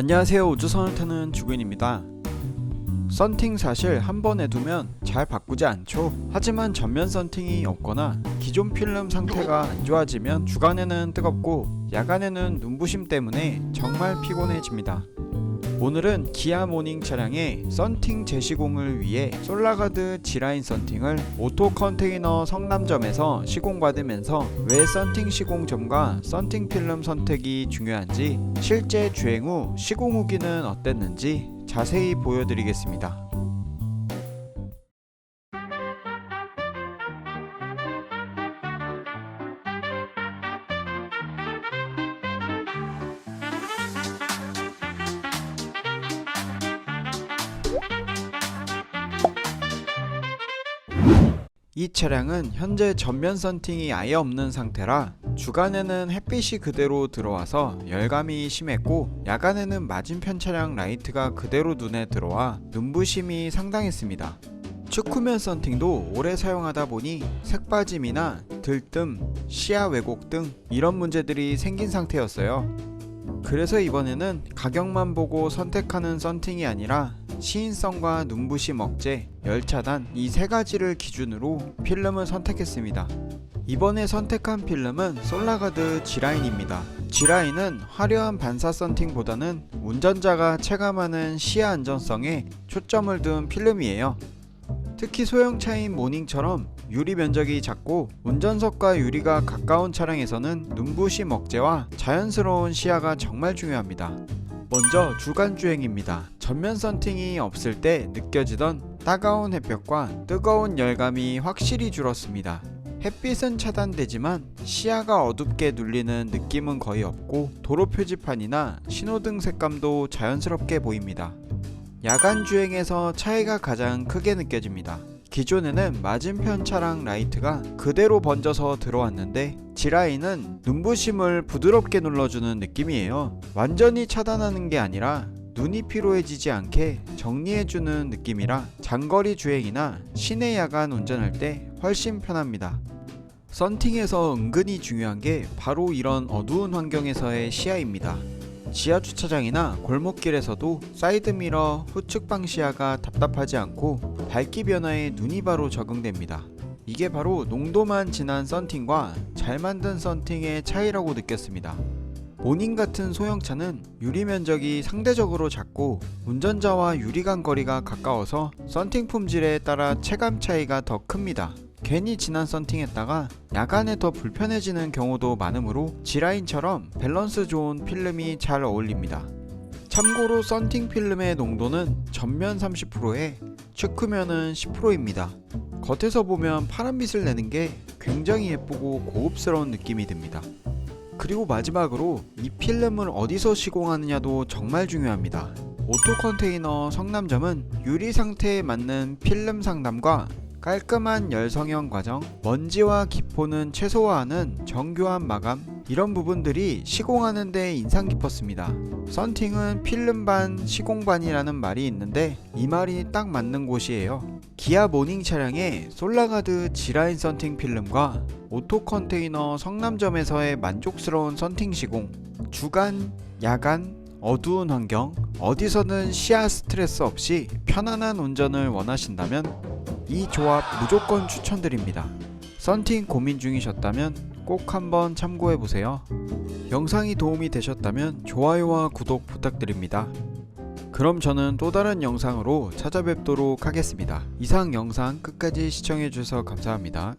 안녕하세요. 우주선을 타는 주근입니다. 썬팅 사실 한번 해두면 잘 바꾸지 않죠. 하지만 전면 썬팅이 없거나 기존 필름 상태가 안 좋아지면 주간에는 뜨겁고 야간에는 눈부심 때문에 정말 피곤해집니다 오늘은 기아 모닝 차량의 썬팅 재시공을 위해 솔라가드 G라인 썬팅을 오토 컨테이너 성남점에서 시공받으면서 왜 썬팅 시공점과 썬팅 필름 선택이 중요한지 실제 주행 후 시공 후기는 어땠는지 자세히 보여드리겠습니다. 이 차량은 현재 전면 썬팅이 아예 없는 상태라 주간에는 햇빛이 그대로 들어와서 열감이 심했고 야간에는 맞은편 차량 라이트가 그대로 눈에 들어와 눈부심이 상당했습니다. 측후면 썬팅도 오래 사용하다 보니 색빠짐이나 들뜸, 시야 왜곡 등 이런 문제들이 생긴 상태였어요. 그래서 이번에는 가격만 보고 선택하는 썬팅이 아니라 시인성과 눈부심 억제, 열차단 이 세 가지를 기준으로 필름을 선택했습니다. 이번에 선택한 필름은 솔라가드 G라인입니다. G라인은 화려한 반사 썬팅보다는 운전자가 체감하는 시야 안전성에 초점을 둔 필름이에요. 특히 소형차인 모닝처럼 유리 면적이 작고 운전석과 유리가 가까운 차량에서는 눈부심 억제와 자연스러운 시야가 정말 중요합니다. 먼저 주간 주행입니다. 전면 썬팅이 없을 때 느껴지던 따가운 햇볕과 뜨거운 열감이 확실히 줄었습니다. 햇빛은 차단되지만 시야가 어둡게 눌리는 느낌은 거의 없고 도로 표지판이나 신호등 색감도 자연스럽게 보입니다. 야간 주행에서 차이가 가장 크게 느껴집니다. 기존에는 맞은편 차량 라이트가 그대로 번져서 들어왔는데 G라인은 눈부심을 부드럽게 눌러주는 느낌이에요. 완전히 차단하는 게 아니라 눈이 피로해지지 않게 정리해주는 느낌이라 장거리 주행이나 시내 야간 운전할 때 훨씬 편합니다. 썬팅에서 은근히 중요한 게 바로 이런 어두운 환경에서의 시야입니다. 지하 주차장이나 골목길에서도 사이드미러, 후측방 시야가 답답하지 않고 밝기 변화에 눈이 바로 적응됩니다. 이게 바로 농도만 진한 썬팅과 잘 만든 썬팅의 차이라고 느꼈습니다. 모닝 같은 소형차는 유리 면적이 상대적으로 작고 운전자와 유리간 거리가 가까워서 썬팅 품질에 따라 체감 차이가 더 큽니다. 괜히 진한 썬팅했다가 야간에 더 불편해지는 경우도 많으므로 G라인처럼 밸런스 좋은 필름이 잘 어울립니다. 참고로 썬팅 필름의 농도는 전면 30%에 측후면은 10%입니다. 겉에서 보면 파란빛을 내는 게 굉장히 예쁘고 고급스러운 느낌이 듭니다. 그리고 마지막으로 이 필름을 어디서 시공하느냐도 정말 중요합니다. 오토 컨테이너 성남점은 유리 상태에 맞는 필름 상담과 깔끔한 열 성형 과정, 먼지와 기포는 최소화하는 정교한 마감, 이런 부분들이 시공하는데 인상 깊었습니다. 썬팅은 필름 반, 시공 반이라는 말이 있는데 이 말이 딱 맞는 곳이에요. 기아 모닝 차량의 솔라가드 G라인 썬팅 필름과 오토 컨테이너 성남점에서의 만족스러운 썬팅 시공, 주간, 야간, 어두운 환경, 어디서든 시야 스트레스 없이 편안한 운전을 원하신다면 이 조합 무조건 추천드립니다. 썬팅 고민 중이셨다면 꼭 한번 참고해 보세요. 영상이 도움이 되셨다면 좋아요와 구독 부탁드립니다. 그럼 저는 또 다른 영상으로 찾아뵙도록 하겠습니다. 이상 영상 끝까지 시청해 주셔서 감사합니다.